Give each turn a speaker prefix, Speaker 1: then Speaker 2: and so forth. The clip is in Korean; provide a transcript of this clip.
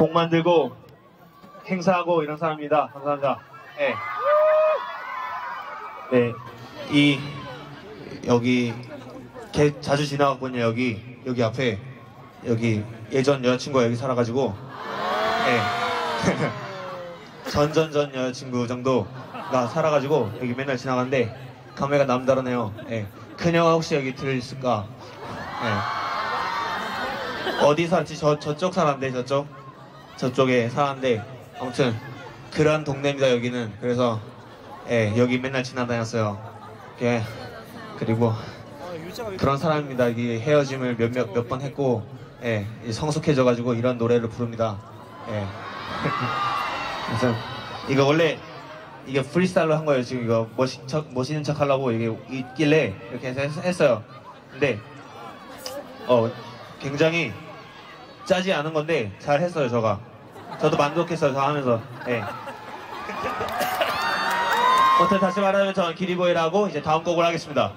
Speaker 1: 곡 만들고 행사하고 이런 사람입니다. 감사합니다. 네. 네. 이 여기 개 자주 지나갔거든요. 여기 여기 앞에 여기 예전 여자친구가 여기 살아가지고 네. 전전전 여자친구 정도가 살아가지고 여기 맨날 지나가는데 감회가 남다르네요. 예. 그녀가 혹시 여기 들을까? 예. 어디 살지? 저 저쪽 사는데 저쪽 저쪽에 사는데 아무튼 그런 동네입니다 여기는. 그래서 예 여기 맨날 지나다녔어요. 예. 그리고 그런 사람입니다. 이게 헤어짐을 몇몇 몇 번 했고 예 이제 성숙해져 가지고 이런 노래를 부릅니다. 예. 그래서 이거 원래 이게 프리스타일로 한 거예요. 지금 이거 멋있 척, 멋있는 척 하려고 이게 있길래 이렇게 해서 했- 했어요. 근데 어 굉장히 짜지 않은 건데 잘 했어요. 저가 저도 만족했어요. 저 하면서. 예. 어떻게 다시 말하면 저는 기리보이라고 이제 다음 곡을 하겠습니다.